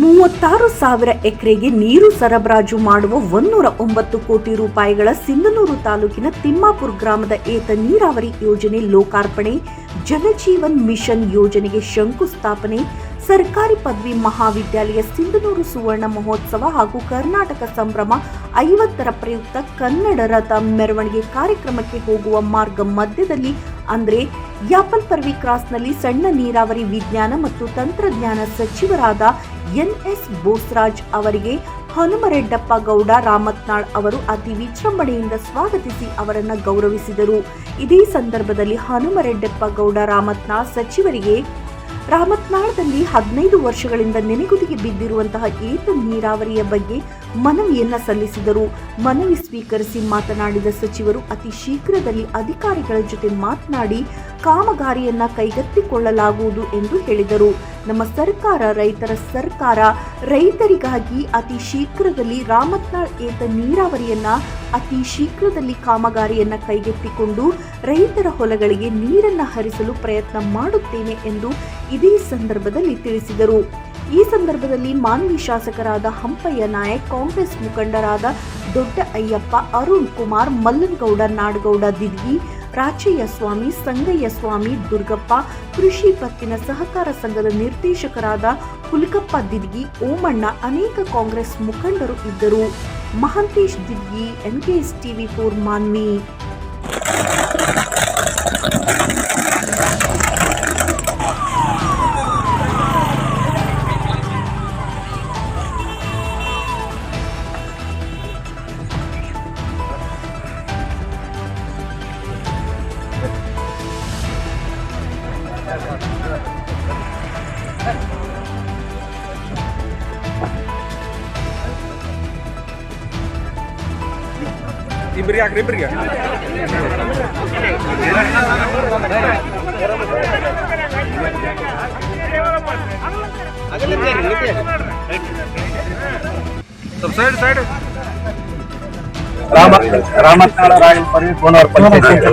ಮೂವತ್ತಾರು ಸಾವಿರ ಎಕರೆಗೆ ನೀರು ಸರಬರಾಜು ಮಾಡುವ ಒನ್ನೂರ ಒಂಬತ್ತು ಕೋಟಿ ರೂಪಾಯಿಗಳ ಸಿಂಧನೂರು ತಾಲೂಕಿನ ತಿಮ್ಮಾಪುರ ಗ್ರಾಮದ ಏತ ನೀರಾವರಿ ಯೋಜನೆ ಲೋಕಾರ್ಪಣೆ ಜಲಜೀವನ್ ಮಿಷನ್ ಯೋಜನೆಗೆ ಶಂಕುಸ್ಥಾಪನೆ, ಸರ್ಕಾರಿ ಪದವಿ ಮಹಾವಿದ್ಯಾಲಯ ಸಿಂಧನೂರು ಸುವರ್ಣ ಮಹೋತ್ಸವ ಹಾಗೂ ಕರ್ನಾಟಕ ಸಂಭ್ರಮ ಐವತ್ತರ ಪ್ರಯುಕ್ತ ಕನ್ನಡ ರಥ ಮೆರವಣಿಗೆ ಕಾರ್ಯಕ್ರಮಕ್ಕೆ ಹೋಗುವ ಮಾರ್ಗ ಮಧ್ಯದಲ್ಲಿ ಅಂದ್ರೆ ಯಾಪಲ್ ಪರ್ವಿ ಕ್ರಾಸ್ನಲ್ಲಿ ಸಣ್ಣ ನೀರಾವರಿ ವಿಜ್ಞಾನ ಮತ್ತು ತಂತ್ರಜ್ಞಾನ ಸಚಿವರಾದ ಎನ್ ಎಸ್ ಬೋಸ್ರಾಜ್ ಅವರಿಗೆ ಹನುಮರೆಡ್ಡಪ್ಪ ಗೌಡ ರಾಮತ್ನಾಳ್ ಅವರು ಅತಿ ವಿಜೃಂಭಣೆಯಿಂದ ಸ್ವಾಗತಿಸಿ ಅವರನ್ನ ಗೌರವಿಸಿದರು. ಇದೇ ಸಂದರ್ಭದಲ್ಲಿ ಹನುಮರೆಡ್ಡಪ್ಪ ಗೌಡ ರಾಮತ್ನಾಳ್ ಸಚಿವರಿಗೆ ರಾಮತ್ನಾಳದಲ್ಲಿ ಹದಿನೈದು ವರ್ಷಗಳಿಂದ ನೆನೆಗುದಿಗೆ ಬಿದ್ದಿರುವಂತಹ ಏತ ನೀರಾವರಿಯ ಬಗ್ಗೆ ಮನವಿಯನ್ನ ಸಲ್ಲಿಸಿದರು. ಮನವಿ ಸ್ವೀಕರಿಸಿ ಮಾತನಾಡಿದ ಸಚಿವರು, ಅತಿ ಶೀಘ್ರದಲ್ಲಿ ಅಧಿಕಾರಿಗಳ ಜೊತೆ ಮಾತನಾಡಿ ಕಾಮಗಾರಿಯನ್ನ ಕೈಗೆತ್ತಿಕೊಳ್ಳಲಾಗುವುದು ಎಂದು ಹೇಳಿದರು. ನಮ್ಮ ಸರ್ಕಾರ, ರೈತರ ಸರ್ಕಾರ, ರೈತರಿಗಾಗಿ ಅತಿ ಶೀಘ್ರದಲ್ಲಿ ರಾಮತ್ನಾಳ್ ಏತ ನೀರಾವರಿಯನ್ನ ಅತಿ ಶೀಘ್ರದಲ್ಲಿ ಕಾಮಗಾರಿಯನ್ನ ಕೈಗೆತ್ತಿಕೊಂಡು ರೈತರ ಹೊಲಗಳಿಗೆ ನೀರನ್ನ ಹರಿಸಲು ಪ್ರಯತ್ನ ಮಾಡುತ್ತೇನೆ ಎಂದು ಇದೇ ಸಂದರ್ಭದಲ್ಲಿ ತಿಳಿಸಿದರು. ಈ ಸಂದರ್ಭದಲ್ಲಿ ಮಾನ್ವಿ ಶಾಸಕರಾದ ಹಂಪಯ್ಯ ನಾಯಕ್, ಕಾಂಗ್ರೆಸ್ ಮುಖಂಡರಾದ ದೊಡ್ಡ ಅಯ್ಯಪ್ಪ ಅರುಣ್ ಕುಮಾರ್, ಮಲ್ಲನ್ಗೌಡ, ನಾಡಗೌಡ ದಿದ್ಗಿ ರಾಚಯ್ಯ ಸ್ವಾಮಿ, ಸಂಗಯ್ಯ ಸ್ವಾಮಿ ದುರ್ಗಪ್ಪ, ಕೃಷಿ ಪತ್ತಿನ ಸಹಕಾರ ಸಂಘದ ನಿರ್ದೇಶಕರಾದ ಹುಲಿಕಪ್ಪ ದಿದ್ಗಿ, ಓಮಣ್ಣ ಅನೇಕ ಕಾಂಗ್ರೆಸ್ ಮುಖಂಡರು ಇದ್ದರು. Mahantesh Didgi NKS TV four Manvi. ಇಬ್ರಿಗೆ ಹಾಕ್ರಿ ಇಬ್ರಿಗೆ ಸ್ವಲ್ಪ ಸೈಡ್ ಸೈಡ್ ರಾಮ ರಾಮತ್ನಾಳ ರಾಯಲ್ ಪರಿ ಕೋನವರ್ ಪಂಚಾಯತ್